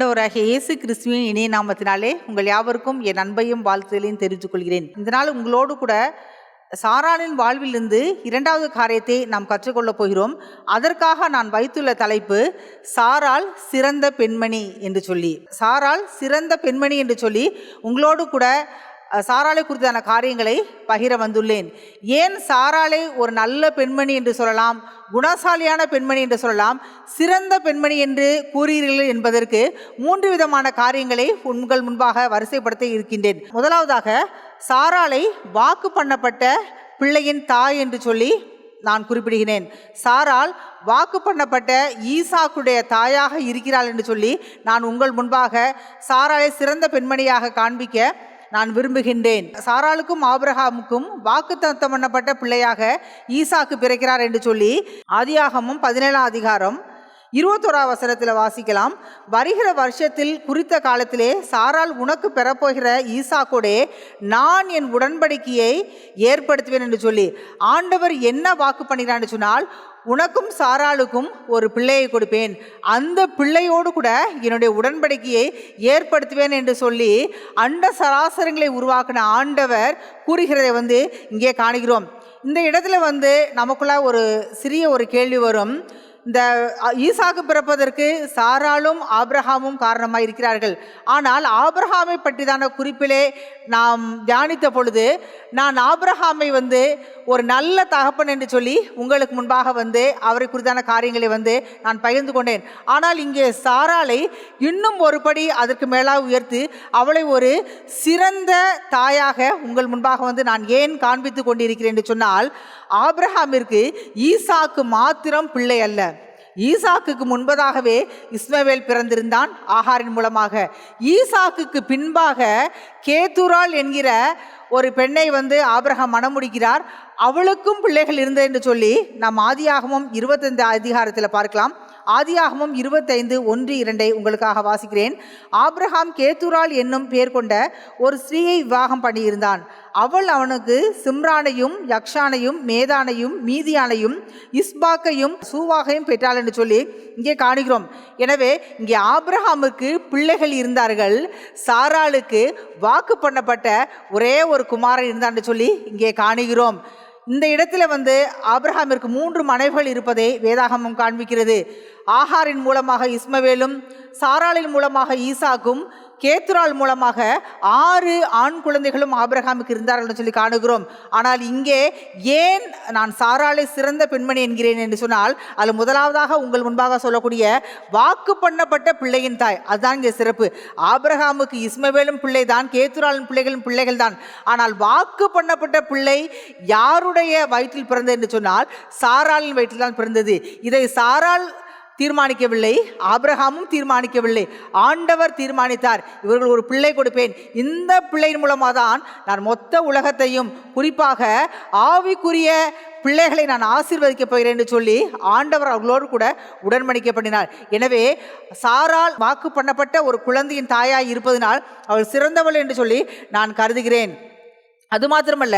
ஆண்டவராகிய இயேசு கிறிஸ்துவின் இணைய நாமத்தினாலே உங்கள் யாவருக்கும் என் அன்பையும் வாழ்த்துதலையும் தெரிவித்துக் கொள்கிறேன். இந்த நாள் உங்களோடு கூட சாரானின் வாழ்விலிருந்து இரண்டாவது காரியத்தை நாம் கற்றுக்கொள்ளப் போகிறோம். அதற்காக நான் வைத்துள்ள தலைப்பு சாரால் சிறந்த பெண்மணி என்று சொல்லி. சாரால் சிறந்த பெண்மணி என்று சொல்லி உங்களோடு கூட சாராளை குறித்தான காரியங்களை பகிர வந்துள்ளேன். ஏன் சாராளை ஒரு நல்ல பெண்மணி என்று சொல்லலாம் குணசாலியான பெண்மணி என்று சொல்லலாம் சிறந்த பெண்மணி என்று கூறுகிறீர்கள் என்பதற்கு மூன்று விதமான காரியங்களை உங்கள் முன்பாக வரிசைப்படுத்த இருக்கின்றேன். முதலாவதாக சாராளை வாக்கு பண்ணப்பட்ட பிள்ளையின் தாய் என்று சொல்லி நான் குறிப்பிடுகிறேன். சாரால் வாக்கு பண்ணப்பட்ட ஈசாக்குடைய தாயாக இருக்கிறாள் என்று சொல்லி நான் உங்கள் முன்பாக சாராளை சிறந்த பெண்மணியாக காண்பிக்க நான் விரும்புகின்றேன். சாராளுக்கும் ஆபிரகாமுக்கும் வாக்குத்தத்தம் பண்ணப்பட்ட பிள்ளையாக ஈசாக்கு பிறக்கிறார் என்று சொல்லி ஆதியாகமும் பதினேழாம் அதிகாரம் இருபத்தோரா வசனத்தில் வாசிக்கலாம். வருகிற வருஷத்தில் குறித்த காலத்திலே சாரால் உனக்கு பெறப்போகிற ஈசாக்கோடே நான் என் உடன்படிக்கையை ஏற்படுத்துவேன் என்று சொல்லி ஆண்டவர் என்ன வாக்கு பண்ணினான்னு சொன்னால் உனக்கும் சாராளுக்கும் ஒரு பிள்ளையை கொடுப்பேன். அந்த பிள்ளையோடு கூட என்னுடைய உடன்படிக்கையை ஏற்படுத்துவேன் என்று சொல்லி அண்ட சராசரங்களை உருவாக்கின ஆண்டவர் கூறுகிறதை வந்து இங்கே காணுகிறோம். இந்த இடத்துல வந்து நமக்குள்ள ஒரு சிறிய ஒரு கேள்வி வரும். இந்த ஈசாக்கு பிறப்பதற்கு சாராலும் ஆப்ரஹாமும் காரணமாக இருக்கிறார்கள். ஆனால் ஆபிரகாமை பற்றிதான குறிப்பிலே நாம் தியானித்த பொழுது நான் ஆப்ரஹாமை வந்து ஒரு நல்ல தகப்பன் என்று சொல்லி உங்களுக்கு முன்பாக வந்து அவரை குறித்தான காரியங்களை வந்து நான் பகிர்ந்து கொண்டேன். ஆனால் இங்கே சாராலை இன்னும் ஒரு படி அதற்கு மேலாக உயர்த்து அவளை ஒரு சிறந்த தாயாக உங்கள் முன்பாக வந்து நான் ஏன் காண்பித்து கொண்டிருக்கிறேன் என்று சொன்னால் ஆப்ரஹாமிற்கு ஈசாக்கு மாத்திரம் பிள்ளை அல்ல. ஈசாக்குக்கு முன்பதாகவே இஸ்மவேல் பிறந்திருந்தான் ஆகாரின் மூலமாக. ஈசாக்குக்கு பின்பாக கேத்துரால் என்கிற ஒரு பெண்ணை வந்து ஆபிரகாம் மணமுடிக்கிறார் அவளுக்கும் பிள்ளைகள் இருந்தது என்று சொல்லி நாம் ஆதியாகமும் இருபத்தைந்து அதிகாரத்தில் பார்க்கலாம். ஆதியாகமும் இருபத்தைந்து ஒன்று இரண்டை உங்களுக்காக வாசிக்கிறேன். ஆப்ரஹாம் கேத்துரால் என்னும் பெயர் கொண்ட ஒரு ஸ்ரீயை விவாகம் பண்ணியிருந்தான். அவள் அவனுக்கு சிம்ரானையும் யக்ஷானையும் மேதானையும் மீதியானையும் இஸ்பாக்கையும் சூவாகையும் பெற்றாள் என்று சொல்லி இங்கே காணுகிறோம். எனவே இங்கே ஆப்ரஹாமுக்கு பிள்ளைகள் இருந்தார்கள். சாராளுக்கு வாக்கு பண்ணப்பட்ட ஒரே ஒரு குமாரன் இருந்தான்னு சொல்லி இங்கே காணுகிறோம். இந்த இடத்துல வந்து ஆப்ரஹாமிற்கு மூன்று மனைவிகள் இருப்பதை வேதாகமம் காண்பிக்கிறது. ஆஹாரின் மூலமாக இஸ்மவேலும் சாராளின் மூலமாக ஈசாக்கும் கேத்துரால் மூலமாக ஆறு ஆண் குழந்தைகளும் ஆபிரகாமுக்கு இருந்தார்கள் சொல்லி காணுகிறோம். ஆனால் இங்கே ஏன் நான் சாராலை சிறந்த பெண்மணி என்கிறேன் என்று சொன்னால் அது முதலாவதாக உங்கள் முன்பாக சொல்லக்கூடிய வாக்கு பண்ணப்பட்ட பிள்ளையின் தாய். அதுதான் இங்கே சிறப்பு. ஆபிரகாமுக்கு இஸ்மவேலும் பிள்ளை தான் கேத்துராலின் பிள்ளைகளும் பிள்ளைகள் தான் ஆனால் வாக்கு பண்ணப்பட்ட பிள்ளை யாருடைய வயிற்றில் பிறந்தது என்று சொன்னால் சாராலின் வயிற்றில் தான் பிறந்தது. இதை சாரால் தீர்மானிக்கவில்லை. ஆபிரகாமும் தீர்மானிக்கவில்லை. ஆண்டவர் தீர்மானித்தார். இவர்கள் ஒரு பிள்ளை கொடுப்பேன். இந்த பிள்ளையின் மூலமாக தான் நான் மொத்த உலகத்தையும் குறிப்பாக ஆவிக்குரிய பிள்ளைகளை நான் ஆசீர்வதிக்கப் போகிறேன் என்று சொல்லி ஆண்டவர் அவர்களோடு கூட உடன்படிக்கை பண்ணினார். எனவே சாரால் வாக்கு பண்ணப்பட்ட ஒரு குழந்தையின் தாயாய் இருப்பதனால் அவள் சிறந்தவள் என்று சொல்லி நான் கருதுகிறேன். அது மாத்திரமல்ல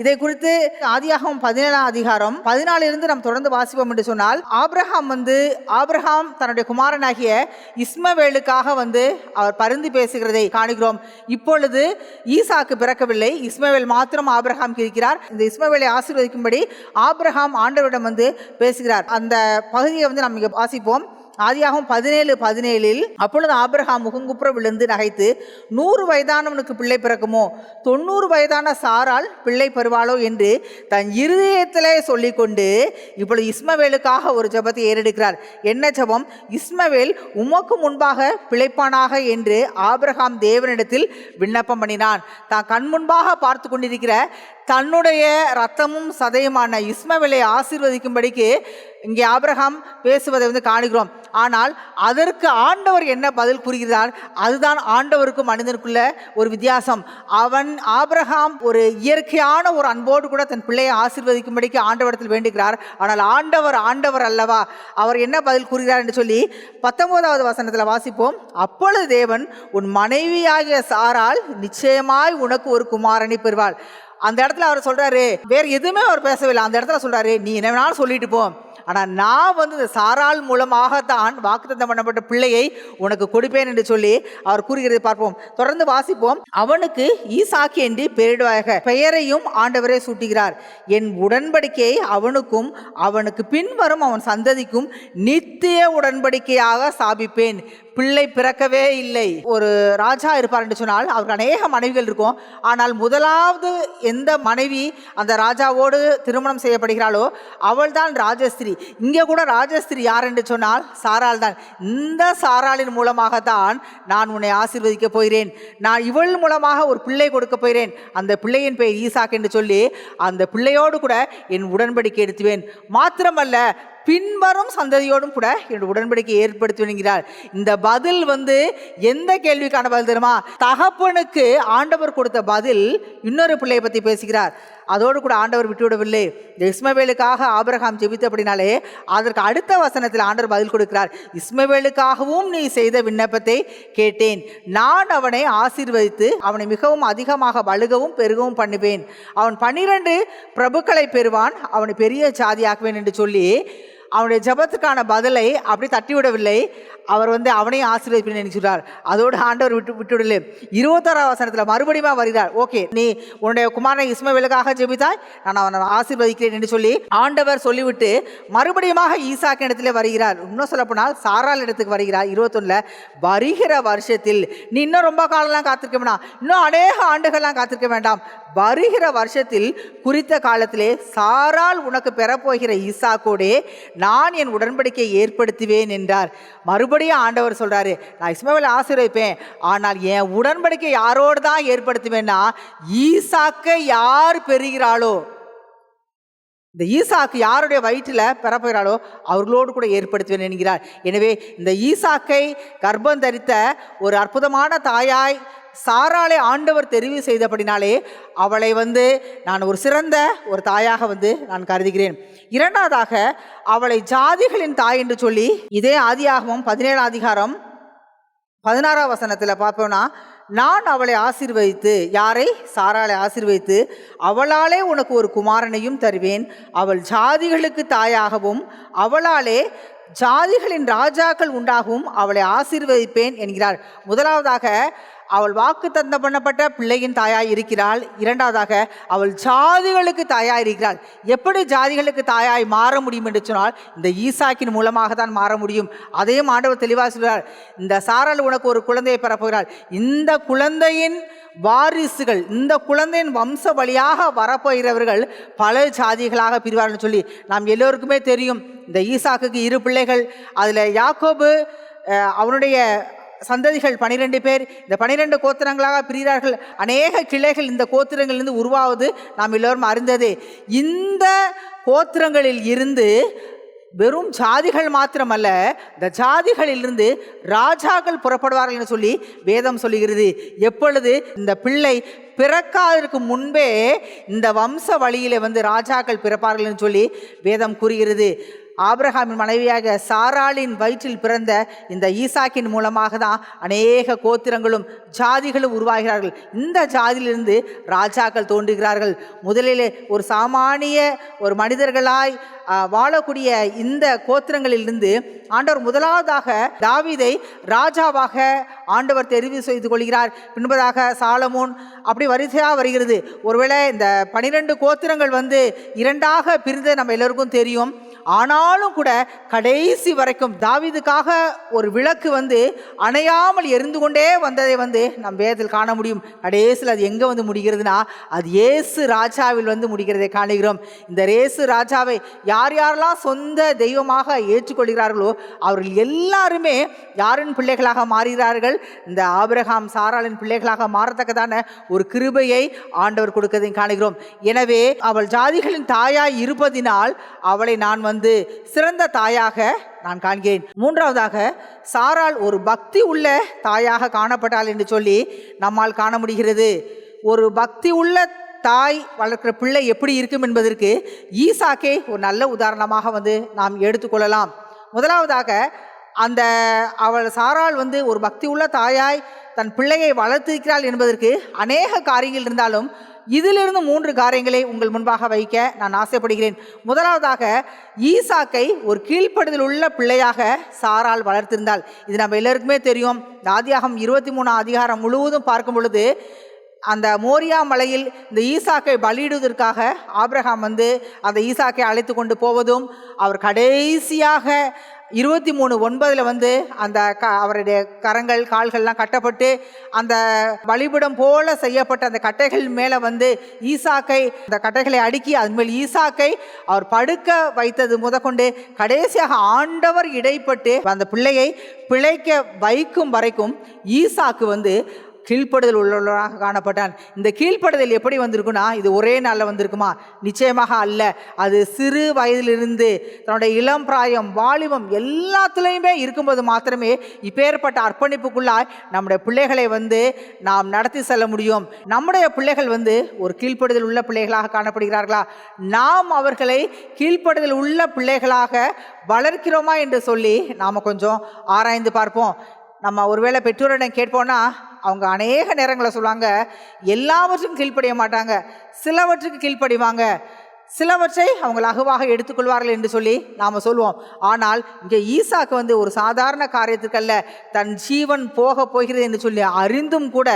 இதை குறித்து ஆதியாகவும் பதினேழாம் அதிகாரம் பதினாலிருந்து நாம் தொடர்ந்து வாசிப்போம் என்று சொன்னால் ஆப்ரஹாம் வந்து ஆப்ரஹாம் தன்னுடைய குமாரனாகிய இஸ்மவேலுக்காக வந்து அவர் பருந்து பேசுகிறதை காணுகிறோம். இப்பொழுது ஈசாக்கு பிறக்கவில்லை இஸ்மவேல் மாத்திரம் ஆப்ரஹாம் இருக்கிறார். இந்த இஸ்மவேலை ஆசீர்வதிக்கும்படி ஆப்ரஹாம் ஆண்டவரிடம் வந்து பேசுகிறார். அந்த பகுதியை வந்து நாம் இங்கே வாசிப்போம். ஆதியாகவும் பதினேழு பதினேழில் அப்பொழுது ஆபிரகாம் முகங்குப்புற விழுந்து நகைத்து நூறு வயதானவனுக்கு பிள்ளை பிறக்குமோ? தொண்ணூறு வயதான சாரால் பிள்ளை பெறுவாளோ என்று தன் இருதயத்திலே சொல்லிக்கொண்டு இப்பொழுது இஸ்மவேலுக்காக ஒரு ஜெபத்தை ஏறெடுக்கிறார். என்ன ஜெபம்? இஸ்மவேல் உமக்கு முன்பாக பிழைப்பானாக என்று ஆபிரகாம் தேவனிடத்தில் விண்ணப்பம் பண்ணினான். தான் கண் முன்பாக பார்த்து கொண்டிருக்கிற தன்னுடைய ரத்தமும் சதையுமான இஸ்மவேலை ஆசீர்வதிக்கும்படிக்கு இங்கே ஆபிரகாம் பேசுவதை வந்து காணுகிறோம். ஆனால் அதற்கு ஆண்டவர் என்ன பதில் கூறுகிறார்? அதுதான் ஆண்டவருக்கும் மனிதனுக்குள்ள ஒரு வித்தியாசம். அவன் ஆபிரகாம் ஒரு இயற்கையான ஒரு அன்போடு கூட தன் பிள்ளையை ஆசீர்வதிக்கும்படிக்கு ஆண்டவரத்தில் வேண்டுகிறார். ஆனால் ஆண்டவர் ஆண்டவர் அல்லவா? அவர் என்ன பதில் கூறுகிறார் என்று சொல்லி பத்தொன்பதாவது வசனத்தில் வாசிப்போம். அப்பொழுது தேவன் உன் மனைவியாகிய சாரால் நிச்சயமாய் உனக்கு ஒரு குமாரனை பெறுவாள் அந்த இடத்துல அவர் சொல்கிறாரு வேறு எதுவுமே அவர் பேசவில்லை. அந்த இடத்துல சொல்கிறாரு நீ என்ன வேணாலும் சொல்லிட்டு போ. ஆனால் நான் வந்து இந்த சாராள் மூலமாகத்தான் வாக்குத்தத்தம் பண்ணப்பட்ட பிள்ளையை உனக்கு கொடுப்பேன் என்று சொல்லி அவர் கூறுகிறதை பார்ப்போம். தொடர்ந்து வாசிப்போம். அவனுக்கு ஈசாக்கி என்று பெயரிடுவாக பெயரையும் ஆண்டவரே சூட்டுகிறார். என் உடன்படிக்கையை அவனுக்கும் அவனுக்கு பின்வரும் அவன் சந்ததிக்கும் நித்திய உடன்படிக்கையாக சாபிப்பேன். பிள்ளை பிறக்கவே இல்லை. ஒரு ராஜா இருப்பார் என்று சொன்னால் அவருக்கு அநேக மனைவிகள் இருக்கும். ஆனால் முதலாவது எந்த மனைவி அந்த ராஜாவோடு திருமணம் செய்யப்படுகிறாளோ அவள் தான் ராஜஸ்திரி. இங்கே கூட ராஜஸ்திரி யார் என்று சொன்னால் சாரால் தான். இந்த சாராளின் மூலமாகத்தான் நான் உன்னை ஆசீர்வதிக்க போகிறேன். நான் இவள் மூலமாக ஒரு பிள்ளை கொடுக்க போகிறேன். அந்த பிள்ளையின் பெயர் ஈசாக் என்று சொல்லி அந்த பிள்ளையோடு கூட என் உடன்படிக்கை எடுத்துவேன். மாத்திரமல்ல பின்வரும் சந்ததியோடும் கூட என்னோட உடன்படிக்கை ஏற்படுத்துவேன்கிறார் இந்த பதில் வந்து எந்த கேள்விக்கான பதில் தெரியுமா? தகப்பனுக்கு ஆண்டவர் கொடுத்த பதில் இன்னொரு பிள்ளையை பற்றி பேசுகிறார். அதோடு கூட ஆண்டவர் விட்டுவிடவில்லை. இந்த இஸ்மவேலுக்காக ஆபிரகாம் ஜெபித்தபடினாலே அதற்கு அடுத்த வசனத்தில் ஆண்டவர் பதில் கொடுக்கிறார். இஸ்மவேலுக்காகவும் நீ செய்த விண்ணப்பத்தை கேட்டேன். நான் அவனை ஆசீர்வதித்து அவனை மிகவும் அதிகமாக வழுகவும் பெருகவும் பண்ணுவேன். அவன் பன்னிரண்டு பிரபுக்களை பெறுவான். அவனை பெரிய சாதியாக்குவேன் என்று சொல்லி அவனுடைய ஜெபத்துக்கான பதிலை அப்படி தட்டிவிடவில்லை. அவர் வந்து அவனையும் ஆசீர்வதிப்பின்னு நினைச்சுட்டார் அதோடு ஆண்டவர் விட்டு விட்டுவிடலே. இருபத்தாறாம் வசனத்தில் மறுபடியும் வருகிறார். ஓகே நீ உன்னுடைய குமாரனை இஸ்மவேலுக்காக ஜெபித்தாய் நான் அவனை ஆசீர்வதிக்கிறேன் என்று சொல்லி ஆண்டவர் சொல்லிவிட்டு மறுபடியுமாக ஈசாக்கு இடத்துல வருகிறார். இன்னும் சொல்லப்போனால் சாரால் இடத்துக்கு வருகிறார். இருபத்தொன்னில் வருகிற வருஷத்தில் நீ இன்னும் ரொம்ப காலம்லாம் காத்திருக்க வேண்டாம் இன்னும் அநேக ஆண்டுகள்லாம் காத்திருக்க வேண்டாம். வருகிற வருஷத்தில் குறித்த காலத்திலே சாரால் உனக்கு பெறப்போகிற ஈசாக்கோடே நான் என் உடன்படிக்கையை ஏற்படுத்துவேன் என்றார். மறுபடியும் ஆண்டவர் சொல்கிறாரு நான் இஸ்மவேலை ஆசீர்வைப்பேன் ஆனால் என் உடன்படிக்கை யாரோடு தான் ஏற்படுத்துவேன்னா ஈசாக்கை யார் பெறுகிறாளோ? இந்த ஈசாக்கு யாருடைய வயிற்றில் பிறப்புகிறாளோ அவர்களோடு கூட ஏற்படுத்துவேன் என்கிறார். எனவே இந்த ஈசாக்கை கர்ப்பம் தரித்த ஒரு அற்புதமான தாயாய் சாராளை ஆண்டவர் தெரிவு செய்தபடினாலே அவளை வந்து நான் ஒரு சிறந்த ஒரு தாயாக வந்து நான் கருதுகிறேன். இரண்டாவதாக அவளை ஜாதிகளின் தாய் என்று சொல்லி இதே ஆதியாகவும் பதினேழாம் அதிகாரம் பதினாறாம் வசனத்தில் பார்ப்போம்னா நான் அவளை ஆசீர்வதித்து யாரை? சாராளை ஆசீர்வதித்து அவளாலே உனக்கு ஒரு குமாரனையும் தருவேன். அவள் ஜாதிகளுக்கு தாயாகவும் அவளாலே ஜாதிகளின் ராஜாக்கள் உண்டாகவும் அவளை ஆசீர்வதிப்பேன் என்கிறார். முதலாவதாக அவள் வாக்கு தந்த பண்ணப்பட்ட பிள்ளையின் தாயாய் இருக்கிறாள். இரண்டாவதாக அவள் ஜாதிகளுக்கு தாயாய் இருக்கிறாள். எப்படி ஜாதிகளுக்கு தாயாய் மாற முடியும் என்று சொன்னால் இந்த ஈசாக்கின் மூலமாக தான் மாற முடியும். அதையும் ஆண்டவர் தெளிவாக சொல்கிறார். இந்த சாரால் உனக்கு ஒரு குழந்தையை பெறப்போகிறாள். இந்த குழந்தையின் வாரிசுகள் இந்த குழந்தையின் வம்ச வழியாக வரப்போகிறவர்கள் பல ஜாதிகளாக பிரிவார்கள் சொல்லி நாம் எல்லோருக்குமே தெரியும். இந்த ஈசாக்குக்கு இரு பிள்ளைகள். அதில் யாக்கோபு அவனுடைய சந்ததிகள் பனிரெண்டு பேர். இந்த பனிரெண்டு கோத்திரங்களாக பிரிகிறார்கள். அநேக கிளைகள் இந்த கோத்திரங்களிலிருந்து உருவாவது நாம் எல்லோரும் அறிந்தது. இந்த கோத்திரங்களில் இருந்து வெறும் ஜாதிகள் மாத்திரமல்ல இந்த ஜாதிகளிலிருந்து ராஜாக்கள் புறப்படுவார்கள் என்று சொல்லி வேதம் சொல்லுகிறது. எப்பொழுது இந்த பிள்ளை பிறக்காததற்கு முன்பே இந்த வம்ச வழியில் வந்து ராஜாக்கள் பிறப்பார்கள் என்று சொல்லி வேதம் கூறுகிறது. ஆபிரகாமின் மனைவியாக சாராளின் வயிற்றில் பிறந்த இந்த ஈசாக்கின் மூலமாக தான் அநேக கோத்திரங்களும் ஜாதிகளும் உருவாகிறார்கள். இந்த ஜாதியிலிருந்து ராஜாக்கள் தோன்றுகிறார்கள். முதலிலே ஒரு சாமானிய ஒரு மனிதர்களாய் வாழக்கூடிய இந்த கோத்திரங்களிலிருந்து ஆண்டவர் முதலாவதாக தாவிதை ராஜாவாக ஆண்டவர் தெரிவு செய்து கொள்கிறார். பின்பதாக சாலமோன் அப்படி வரிசையாக வருகிறது. ஒருவேளை இந்த பனிரெண்டு கோத்திரங்கள் வந்து இரண்டாக பிரிந்து நம்ம எல்லோருக்கும் தெரியும். ஆனாலும் கூட கடைசி வரைக்கும் தாவிதுக்காக ஒரு விளக்கு வந்து அணையாமல் எரிந்து கொண்டே வந்ததை வந்து நம் வேதத்தில் காண முடியும். கடைசியில் அது எங்கே வந்து முடிகிறதுனா அது ஏசு ராஜாவில் வந்து முடிகிறதை காணுகிறோம். இந்த ரேசு ராஜாவை யார் யாரெல்லாம் சொந்த தெய்வமாக ஏற்றுக்கொள்கிறார்களோ அவர்கள் எல்லாருமே யாரின் பிள்ளைகளாக மாறுகிறார்கள்? இந்த ஆபிரகாம் சாராளின் பிள்ளைகளாக மாறத்தக்கதான ஒரு கிருபையை ஆண்டவர் கொடுக்கதை காணுகிறோம். எனவே அவள் ஜாதிகளின் தாயாய் இருப்பதினால் அவளை நான் வந்து வந்து சிறந்த தாயாக நான் காண்கிறேன். மூன்றாவதாக சாரால் ஒரு பக்தி உள்ள தாயாக காணப்பட்டாள் என்று சொல்லி நம்மால் காண முடிகிறது. ஒரு பக்தி உள்ள தாய் வளர்க்கிற பிள்ளை எப்படி இருக்கும் என்பதற்கு ஈசாக்கே ஒரு நல்ல உதாரணமாக வந்து நாம் எடுத்துக்கொள்ளலாம் முதலாவதாக அந்த அவள் சாரால் வந்து ஒரு பக்தி உள்ள தாயாய் தன் பிள்ளையை வளர்த்திருக்கிறாள் என்பதற்கு அநேக காரியங்கள் இருந்தாலும் இதிலிருந்து மூன்று காரியங்களை உங்கள் முன்பாக வைக்க நான் ஆசைப்படுகிறேன். முதலாவதாக ஈசாக்கை ஒரு கீழ்ப்படுதல் உள்ள பிள்ளையாக சாரால் வளர்த்திருந்தாள். இது நம்ம எல்லாருக்குமே தெரியும். ஆதியாகம் இருபத்தி மூணு அதிகாரம் முழுவதும் பார்க்கும் பொழுது அந்த மோரியா மலையில் இந்த ஈசாக்கை பலியிடுவதற்காக ஆப்ரஹாம் வந்து அந்த ஈசாக்கை அழைத்து கொண்டு போவதும் அவர் கடைசியாக இருபத்தி மூணு ஒன்பதில் வந்து அந்த க அவருடைய கரங்கள் கால்கள்லாம் கட்டப்பட்டு அந்த வழிபடம் போல செய்யப்பட்ட அந்த கட்டைகள் மேலே வந்து ஈசாக்கை அந்த கட்டைகளை அடுக்கி அதுமேல் ஈசாக்கை அவர் படுக்க வைத்தது முதற்கொண்டு கடைசியாக ஆண்டவர் இடைப்பட்டு அந்த பிள்ளையை பிழைக்க வைக்கும் வரைக்கும் ஈசாக்கு வந்து கீழ்ப்படுதல் உள்ளவராக காணப்பட்டான் இந்த கீழ்ப்படுதல் எப்படி வந்திருக்குன்னா இது ஒரே நாளில் வந்திருக்குமா? நிச்சயமாக அல்ல. அது சிறு வயதிலிருந்து தன்னுடைய இளம் பிராயம் வாலிபம் எல்லாத்துலேயுமே இருக்கும்போது மாத்திரமே இப்பேற்பட்ட அர்ப்பணிப்புக்குள்ளாய் நம்முடைய பிள்ளைகளை வந்து நாம் நடத்தி செல்ல முடியும். நம்முடைய பிள்ளைகள் வந்து ஒரு கீழ்ப்படுதல் உள்ள பிள்ளைகளாக காணப்படுகிறார்களா? நாம் அவர்களை கீழ்ப்படுதல் உள்ள பிள்ளைகளாக வளர்க்கிறோமா என்று சொல்லி நாம் கொஞ்சம் ஆராய்ந்து பார்ப்போம். நம்ம ஒருவேளை பெற்றோரிடம் கேட்போன்னா அவங்க அநேக நேரங்களை சொல்லுவாங்க எல்லாவற்றுக்கும் கீழ்ப்படிய மாட்டாங்க. சிலவற்றுக்கு கீழ்ப்படிவாங்க. சிலவற்றை அவங்க லகுவாக எடுத்துக்கொள்வார்கள் என்று சொல்லி நாம் சொல்லுவோம் ஆனால் இங்கே ஈசாக்கு வந்து ஒரு சாதாரண காரியத்துக்கல்ல தன் ஜீவன் போக போகிறது என்று சொல்லி அறிந்தும் கூட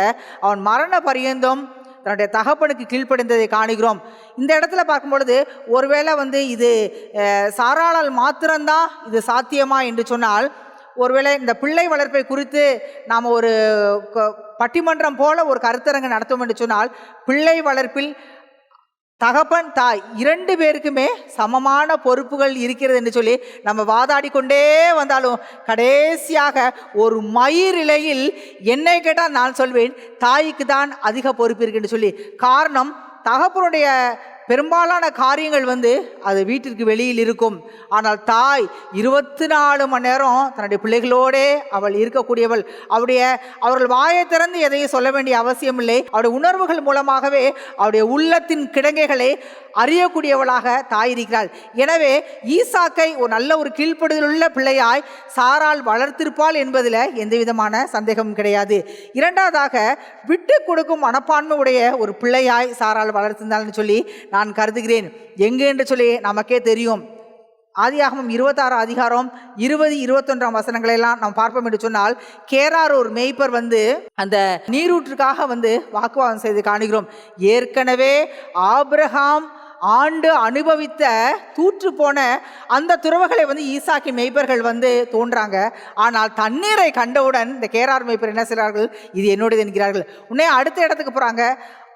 அவன் மரண பரியந்தம் தன்னுடைய தகப்பனுக்கு கீழ்ப்படைந்ததை காணுகிறோம். இந்த இடத்துல பார்க்கும்பொழுது ஒருவேளை வந்து இது சாராளால் மாத்திரம்தான் இது சாத்தியமா என்று சொன்னால் ஒருவேளை இந்த பிள்ளை வளர்ப்பை குறித்து நாம் ஒரு பட்டிமன்றம் போல ஒரு கருத்தரங்கு நடத்தும் என்று சொன்னால் பிள்ளை வளர்ப்பில் தகப்பன் தாய் இரண்டு பேருக்குமே சமமான பொறுப்புகள் இருக்கிறது என்று சொல்லி நம்ம வாதாடி கொண்டே வந்தாலும் கடைசியாக ஒரு மயிரிழையில் என்னை கேட்டால் நான் சொல்வேன் தாய்க்கு தான் அதிக பொறுப்பு இருக்குன்னு சொல்லி. காரணம் தகப்பனுடைய பெரும்பாலான காரியங்கள் வந்து அது வீட்டிற்கு வெளியில் இருக்கும். ஆனால் தாய் இருபத்தி நாலு மணி நேரம் தன்னுடைய பிள்ளைகளோடே அவள் இருக்கக்கூடியவள். அவருடைய அவர்கள் வாயை திறந்து எதையும் சொல்ல வேண்டிய அவசியம் இல்லை அவருடைய உணர்வுகள் மூலமாகவே அவருடைய உள்ளத்தின் கிடங்கைகளை அறியக்கூடியவளாக தாய் இருக்கிறாள். எனவே ஈசாக்கை ஒரு நல்ல ஒரு கீழ்ப்படுதலுள்ள பிள்ளையாய் சாரால் வளர்த்திருப்பாள் என்பதில் எந்த விதமான சந்தேகமும் கிடையாது. இரண்டாவதாக விட்டு கொடுக்கும் மனப்பான்மை உடைய ஒரு பிள்ளையாய் சாரால் வளர்த்திருந்தாள்னு சொல்லி நான் கருதுகிறேன். எங்கே என்று சொல்லி நமக்கே தெரியும். ஆதியாகமும் இருபத்தாறு அதிகாரம் இருபது இருபத்தொன்றாம் வசனங்களை எல்லாம் நாம் பார்ப்போம் என்று சொன்னால் கேரார் ஒரு மேய்ப்பர் வந்து அந்த நீரூற்றுக்காக வந்து வாக்குவாதம் செய்து காணுகிறோம். ஏற்கனவே ஆபிரகாம் ஆண்டு அனுபவித்த தூற்று போன அந்த துறவுகளை வந்து ஈசாக்கி மெய்ப்பர்கள் வந்து தோன்றாங்க. ஆனால் தண்ணீரை கண்டவுடன் இந்த கேரார் மெய்ப்பர் என்ன செய்கிறார்கள்? இது என்னுடையது என்கிறார்கள். உடனே அடுத்த இடத்துக்கு போகிறாங்க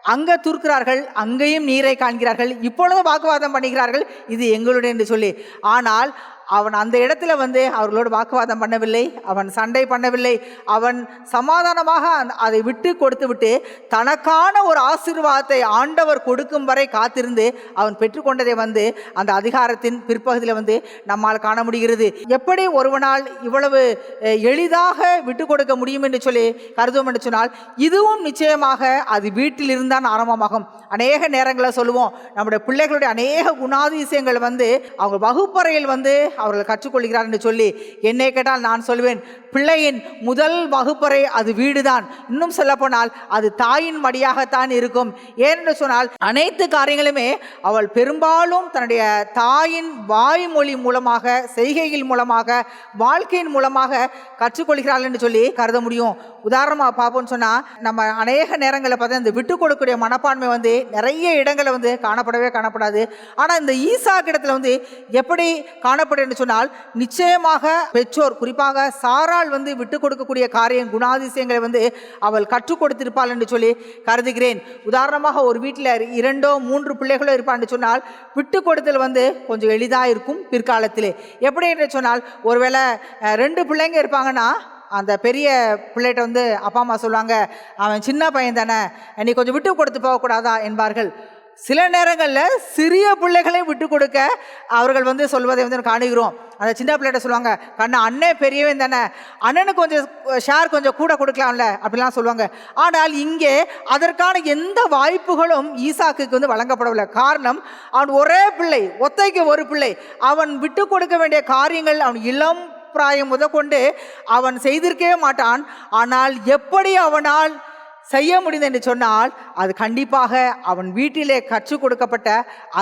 அங்கே துருக்கிறார்கள் அங்கேயும் நீரை காண்கிறார்கள் இப்பொழுது வாக்குவாதம் பண்ணுகிறார்கள் இது எங்களுடைய என்று சொல்லி. ஆனால் அவன் அந்த இடத்துல வந்து அவர்களோடு வாக்குவாதம் பண்ணவில்லை அவன் சண்டை பண்ணவில்லை. அவன் சமாதானமாக அதை விட்டு கொடுத்து விட்டு தனக்கான ஒரு ஆசீர்வாதத்தை ஆண்டவர் கொடுக்கும் வரை காத்திருந்து அவன் பெற்றுக்கொண்டதை வந்து அந்த அதிகாரத்தின் பிற்பகுதியில் வந்து நம்மால் காண முடிகிறது. எப்படி ஒருவனால் இவ்வளவு எளிதாக விட்டு கொடுக்க முடியும் என்று சொல்லி கருதுவோம் என்று சொன்னால் இதுவும் நிச்சயமாக அது வீட்டில் இருந்தான் ஆரம்பமாகும். அநேக நேரங்களில் சொல்லுவோம் நம்முடைய பிள்ளைகளுடைய அநேக குணாதிசயங்கள் வந்து அவங்க வகுப்பறையில் வந்து அவர்கள் கற்றுக்கொள்கிறார் என்று சொல்லி என்னை கேட்டால் நான் சொல்வேன் பிள்ளையின் முதல் வகுப்பறை அது வீடுதான். இன்னும் சொல்லப்போனால் அது தாயின் மடியாகத்தான் இருக்கும். ஏனென்று சொன்னால் அனைத்து காரியங்களுமே அவள் பெரும்பாலும் தன்னுடைய தாயின் வாய்மொழி மூலமாக செய்கைகள் மூலமாக வாழ்க்கையின் மூலமாக கற்றுக்கொள்கிறாள் என்று சொல்லி கருத முடியும். உதாரணமாக பார்ப்போம்னு சொன்னால் நம்ம அநேக நேரங்களில் பார்த்தா இந்த விட்டு கொடுக்கக்கூடிய மனப்பான்மை வந்து நிறைய இடங்களில் வந்து காணப்படவே காணப்படாது. ஆனால் இந்த ஈசா இடத்துல வந்து எப்படி காணப்பட என்று சொன்னால் நிச்சயமாக பெற்றோர் குறிப்பாக சாரால் வந்து விட்டு கொடுக்கக்கூடிய காரியம் குணாதிசயங்களை வந்து அவள் கற்றுக் கொடுத்திருப்பாள் என்று சொல்லி கருதுகிறேன். உதாரணமாக ஒரு வீட்டில் இரண்டோ மூன்று பிள்ளைகளோ இருப்பான்னு சொன்னால் விட்டு கொடுத்தல் வந்து கொஞ்சம் எளிதாக இருக்கும் பிற்காலத்திலே. எப்படி என்று சொன்னால் ஒருவேளை ரெண்டு பிள்ளைங்க இருப்பாங்கன்னா அந்த பெரிய பிள்ளைகிட்ட வந்து அப்பா அம்மா சொல்லுவாங்க அவன் சின்ன பையன் தானே நீ கொஞ்சம் விட்டு கொடுத்து போகக்கூடாதா? என்பார்கள். சில நேரங்களில் சிறிய பிள்ளைகளையும் விட்டு கொடுக்க அவர்கள் வந்து சொல்வதை வந்து காணுகிறோம். அந்த சின்ன பிள்ளைகிட்ட சொல்லுவாங்க கண்ணா அண்ணே பெரியவன் தானே. அண்ணனுக்கு கொஞ்சம் ஷேர் கொஞ்சம் கூட கொடுக்கலாம்ல அப்படிலாம் சொல்லுவாங்க. ஆனால் இங்கே அதற்கான எந்த வாய்ப்புகளும் ஈசாக்குக்கு வந்து வழங்கப்படவில்லை. காரணம் அவன் ஒரே பிள்ளை ஒத்தைக்கு ஒரு பிள்ளை. அவன் விட்டு கொடுக்க வேண்டிய காரியங்கள் அவன் இளம் பிராயம் முதற்கொண்டு அவன் செய்திருக்கவே மாட்டான். ஆனால் எப்படி அவனால் செய்ய முடிந்தது என்று சொன்னால் அது கண்டிப்பாக அவன் வீட்டிலே கற்றுக் கொடுக்கப்பட்ட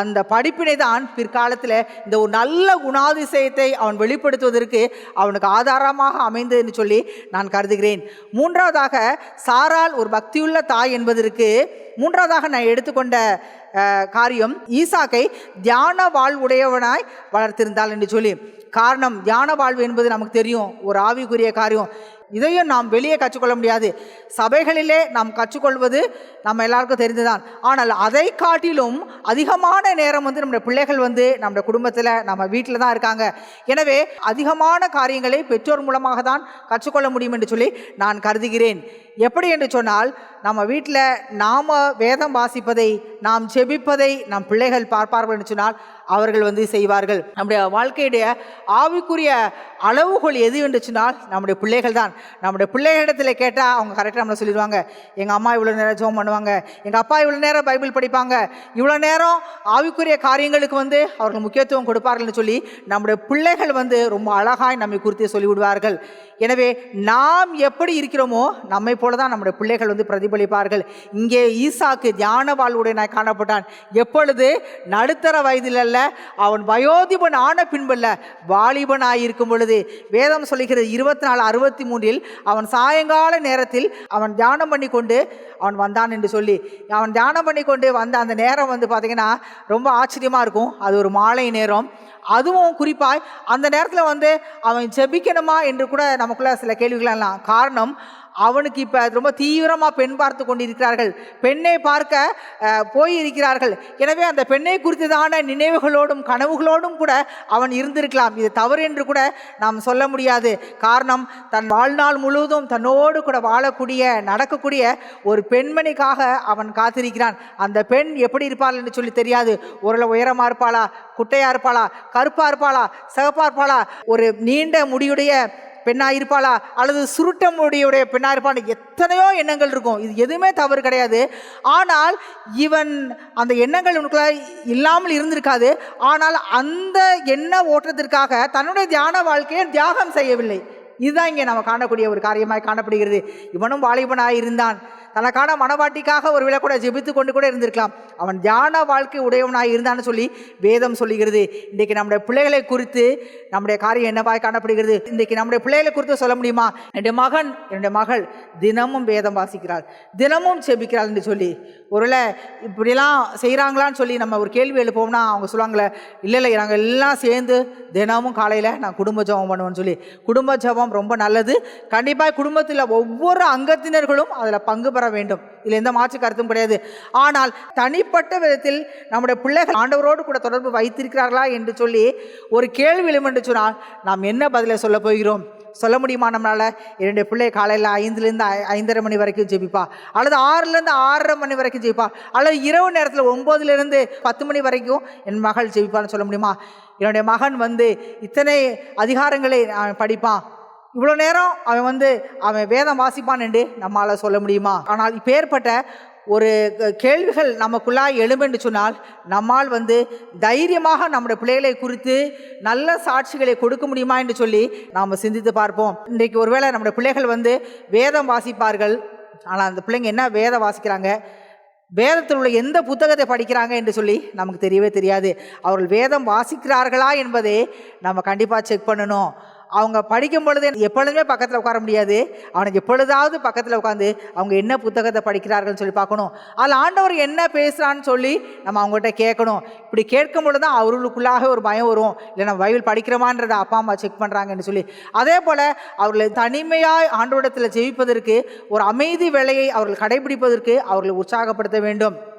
அந்த படிப்பினை தான் பிற்காலத்தில் இந்த ஒரு நல்ல குணாதிசயத்தை அவன் வெளிப்படுத்துவதற்கு அவனுக்கு ஆதாரமாக அமைந்தது என்று சொல்லி நான் கருதுகிறேன். மூன்றாவதாக சாரால் ஒரு பக்தியுள்ள தாய் என்பதற்கு மூன்றாவதாக நான் எடுத்துக்கொண்ட காரியம் ஈசாக்கை தியான வாழ்வுடையவனாய் வளர்த்திருந்தாள் என்று சொல்லி. காரணம் தியான வாழ்வு என்பது நமக்கு தெரியும். ஒரு ஆவிக்குரிய காரியம். இதையும் நாம் வெளியே கற்றுக்கொள்ள முடியாது. சபைகளிலே நாம் கற்றுக்கொள்வது நம்ம எல்லாருக்கும் தெரிந்துதான். ஆனால் அதை காட்டிலும் அதிகமான நேரம் வந்து நம்முடைய பிள்ளைகள் வந்து நம்முடைய குடும்பத்தில் நம்ம வீட்டில் தான் இருக்காங்க. எனவே அதிகமான காரியங்களை பெற்றோர் மூலமாக தான் கற்றுக்கொள்ள முடியும் என்று சொல்லி நான் கருதுகிறேன். எப்படி என்று சொன்னால் நம்ம வீட்டில் நாம் வேதம் வாசிப்பதை நாம் செபிப்பதை நம் பிள்ளைகள் பார்ப்பார்கள் என்று சொன்னால் அவர்கள் வந்து செய்வார்கள். நம்முடைய வாழ்க்கையுடைய ஆவிக்குரிய அளவுகோல் எது என்று சொன்னால் நம்முடைய பிள்ளைகள் தான். நம்முடைய பிள்ளைகளிடத்தில் கேட்டால் அவங்க கரெக்டாக நம்மளை சொல்லிடுவாங்க. எங்கள் அம்மா இவ்வளோ நேரம் ஜோம் பண்ணுவாங்க. எங்கள் அப்பா இவ்வளோ நேரம் பைபிள் படிப்பாங்க. இவ்வளோ நேரம் ஆவிக்குரிய காரியங்களுக்கு வந்து அவர்கள் முக்கியத்துவம் கொடுப்பார்கள்னு சொல்லி நம்முடைய பிள்ளைகள் வந்து ரொம்ப அழகாய் நம்மை குறித்து சொல்லிவிடுவார்கள். எனவே நாம் எப்படி இருக்கிறோமோ நம்மை போல தான் நம்முடைய பிள்ளைகள் வந்து பிரதிபலிப்பார்கள். இங்கே ஈசாக்கு தியான வாழ்வுடையனாய் காணப்பட்டான். எப்பொழுது? நடுத்தர வயதில் அல்ல அவன் வயோதிபன் ஆன பின்பல்ல வாலிபன் ஆகியிருக்கும் பொழுது. வேதம் சொல்லுகிறது இருபத்தி நாலு அறுபத்தி மூன்றில் அவன் சாயங்கால நேரத்தில் அவன் தியானம் பண்ணி கொண்டு அவன் வந்தான் என்று சொல்லி. அவன் தியானம் பண்ணி கொண்டு வந்த அந்த நேரம் வந்து பார்த்திங்கன்னா ரொம்ப ஆச்சரியமாக இருக்கும். அது ஒரு மாலை நேரம். அதுவும் குறிப்பாய் அந்த நேரத்தில் வந்து அவன் ஜெபிக்கணுமா என்று கூட நமக்குள்ள சில கேள்விகளெல்லாம் காரணம். அவனுக்கு இப்போ ரொம்ப தீவிரமாக பெண் பார்த்து கொண்டிருக்கிறார்கள். பெண்ணை பார்க்க போயிருக்கிறார்கள். எனவே அந்த பெண்ணை குறித்ததான நினைவுகளோடும் கனவுகளோடும் கூட அவன் இருந்திருக்கலாம். இது தவறு என்று கூட நாம் சொல்ல முடியாது. காரணம் தன் வாழ்நாள் முழுவதும் தன்னோடு கூட வாழக்கூடிய நடக்கக்கூடிய ஒரு பெண்மணிக்காக அவன் காத்திருக்கிறான். அந்த பெண் எப்படி இருப்பாள் என்று சொல்லி தெரியாது. ஒரு உயரமாக இருப்பாளா? குட்டையா இருப்பாளா? கருப்பா இருப்பாளா? சிகப்பா இருப்பாளா? ஒரு நீண்ட முடியுடைய பெண்ணாக இருப்பாளா? அல்லது சுருட்ட முடியுடைய பெண்ணாக இருப்பான்னு எத்தனையோ எண்ணங்கள் இருக்கும். இது எதுவுமே தவறு கிடையாது. ஆனால் இவன் அந்த எண்ணங்கள் உனக்குள்ள இல்லாமல் இருந்திருக்காது. ஆனால் அந்த எண்ண ஓட்டத்திற்காக தன்னுடைய தியான வாழ்க்கையை தியாகம் செய்யவில்லை. இதுதான் இங்கே நம்ம காணக்கூடிய ஒரு காரியமாக காணப்படுகிறது. இவனும் வாலிபனாக இருந்தான். தனக்கான மனவாட்டிக்காக ஒரு கூட ஜெபித்து கொண்டு கூட இருந்திருக்கலாம். அவன் தியான வாழ்க்கை உடையவனாக இருந்தான்னு சொல்லி வேதம் சொல்லுகிறது. இன்றைக்கு நம்முடைய பிள்ளைகளை குறித்து நம்முடைய காரியம் என்னவாய் காணப்படுகிறது? இன்றைக்கு நம்முடைய பிள்ளைகளை குறித்து சொல்ல முடியுமா? என்னுடைய மகன் என்னுடைய மகள் தினமும் வேதம் வாசிக்கிறார் தினமும் செபிக்கிறாள் என்று சொல்லி. ஒருவேளை இப்படிலாம் செய்கிறாங்களான்னு சொல்லி நம்ம ஒரு கேள்வி எழுப்போம்னா அவங்க சொல்லுவாங்களே இல்லை இல்லை நாங்கள் எல்லாம் சேர்ந்து தினமும் காலையில் நான் குடும்ப ஜெபம் பண்ணுவேன்னு சொல்லி. குடும்ப ஜெபம் ரொம்ப நல்லது. கண்டிப்பாக குடும்பத்தில் ஒவ்வொரு அங்கத்தினர்களும் அதில் பங்கு பெற வேண்டும். இதில் எந்த மாற்று கருத்தும் கிடையாது. ஆனால் தனிப்பட்ட விதத்தில் நம்முடைய பிள்ளைகள் ஆண்டவரோடு கூட தொடர்பு வைத்திருக்கிறார்களா என்று சொல்லி ஒரு கேள்வி எழும் என்று சொன்னால் நாம் என்ன பதிலை சொல்ல போகிறோம்? சொல்ல முடியுமா நம்மளால்? என்னுடைய பிள்ளை காலையில் ஐந்துலேருந்து ஐந்தரை மணி வரைக்கும் ஜெபிப்பா. அல்லது ஆறுலேருந்து ஆறரை மணி வரைக்கும் ஜெயிப்பா அல்லது இரவு நேரத்தில் ஒம்போதுலேருந்து பத்து மணி வரைக்கும் என் மகள் ஜெபிப்பான்னு சொல்ல முடியுமா? என்னுடைய மகன் வந்து இத்தனை அதிகாரங்களை படிப்பான். இவ்வளோ நேரம் அவன் வந்து அவன் வேதம் வாசிப்பான் என்று நம்மால் சொல்ல முடியுமா? ஆனால் இப்பேற்பட்ட ஒரு கேள்விகள் நமக்குள்ளாய் எழும் என்று சொன்னால் நம்மால் வந்து தைரியமாக நம்முடைய பிள்ளைகளை குறித்து நல்ல சாட்சிகளை கொடுக்க முடியுமா என்று சொல்லி நாம் சிந்தித்து பார்ப்போம். இன்றைக்கு ஒருவேளை நம்முடைய பிள்ளைகள் வந்து வேதம் வாசிப்பார்கள். ஆனால் அந்த பிள்ளைங்க என்ன வேதம் வாசிக்கிறாங்க? வேதத்தில் உள்ள எந்த புத்தகத்தை படிக்கிறாங்க என்று சொல்லி நமக்கு தெரியவே தெரியாது. அவர்கள் வேதம் வாசிக்கிறார்களா என்பதை நம்ம கண்டிப்பாக செக் பண்ணணும். அவங்க படிக்கும் பொழுது எப்பொழுதுமே பக்கத்தில் உட்கார முடியாது. அவனுக்கு எப்பொழுதாவது பக்கத்தில் உட்காந்து அவங்க என்ன புத்தகத்தை படிக்கிறார்கள்னு சொல்லி பார்க்கணும். அதில் ஆண்டவர் என்ன பேசுகிறான்னு சொல்லி நம்ம அவங்ககிட்ட கேட்கணும். இப்படி கேட்கும் பொழுது தான் அவர்களுக்குள்ளாக ஒரு பயம் வரும். இல்லை நம்ம பைபிள் படிக்கிறோமான்றதை அப்பா அம்மா செக் பண்ணுறாங்கன்னு சொல்லி. அதே போல் அவர்களை தனிமையாக ஆண்டவரிடத்தில் ஜெயிப்பதற்கு ஒரு அமைதி வேலையை அவர்கள் கடைபிடிப்பதற்கு அவர்களை உற்சாகப்படுத்த வேண்டும்.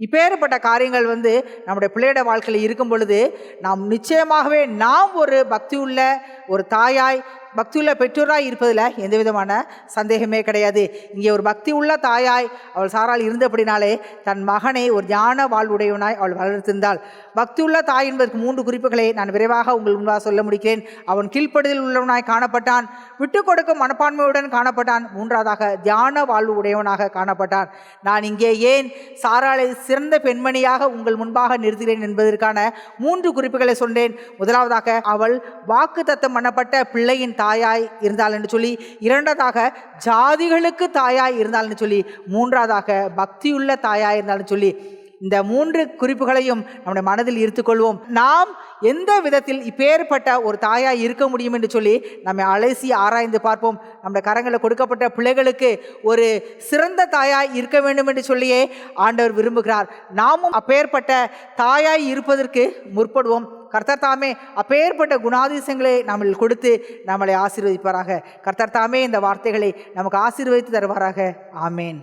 இப்பேற்பட்ட காரியங்கள் வந்து நம்முடைய பிள்ளையோட வாழ்க்கையில் இருக்கும் பொழுது நாம் நிச்சயமாகவே நாம் ஒரு பக்தி உள்ள ஒரு தாயாய் பக்தியுள்ள பெற்றோராய் இருப்பதில் எந்த விதமான சந்தேகமே கிடையாது. இங்கே ஒரு பக்தி உள்ள தாயாய் அவள் சாரால் இருந்தபடினாலே தன் மகனை ஒரு ஞான வாழ்வுடையவனாய் அவள் வளர்த்திருந்தாள். பக்தியுள்ள தாய் என்பதற்கு மூன்று குறிப்புகளை நான் விரைவாக உங்கள் முன்பாக சொல்ல முடிக்கிறேன். அவன் கீழ்ப்படுதல் உள்ளவனாய் காணப்பட்டான். விட்டு கொடுக்கும் மனப்பான்மையுடன் காணப்பட்டான். மூன்றாவதாக தியான வாழ்வு உடையவனாக காணப்பட்டான். நான் இங்கே ஏன் சாராளை சிறந்த பெண்மணியாக உங்கள் முன்பாக நிறுத்துகிறேன் என்பதற்கான மூன்று குறிப்புகளை சொன்னேன். முதலாவதாக அவள் வாக்கு தத்தம் பண்ணப்பட்ட பிள்ளையின் தாயாய் இருந்தாள் என்று சொல்லி இரண்டாவதாக ஜாதிகளுக்கு தாயாய் இருந்தாள் என்று சொல்லி மூன்றாவதாக பக்தியுள்ள தாயாய் இருந்தால்னு சொல்லி இந்த மூன்று குறிப்புகளையும் நம்முடைய மனதில் இருத்துக்கொள்வோம் நாம் எந்த விதத்தில் இப்பேற்பட்ட ஒரு தாயாய் இருக்க முடியும் என்று சொல்லி நம்மை அலசி ஆராய்ந்து பார்ப்போம். நம்முடைய கரங்களில் கொடுக்கப்பட்ட பிள்ளைகளுக்கு ஒரு சிறந்த தாயாய் இருக்க வேண்டும் என்று சொல்லியே ஆண்டவர் விரும்புகிறார். நாமும் அப்பேற்பட்ட தாயாய் இருப்பதற்கு முற்படுவோம். கர்த்தர் தாமே அப்பேற்பட்ட குணாதிசயங்களை நம்மில் கொடுத்து நம்மளை ஆசீர்வதிப்பாராக. கர்த்தர் தாமே இந்த வார்த்தைகளை நமக்கு ஆசீர்வதித்து தருவாராக. ஆமேன்.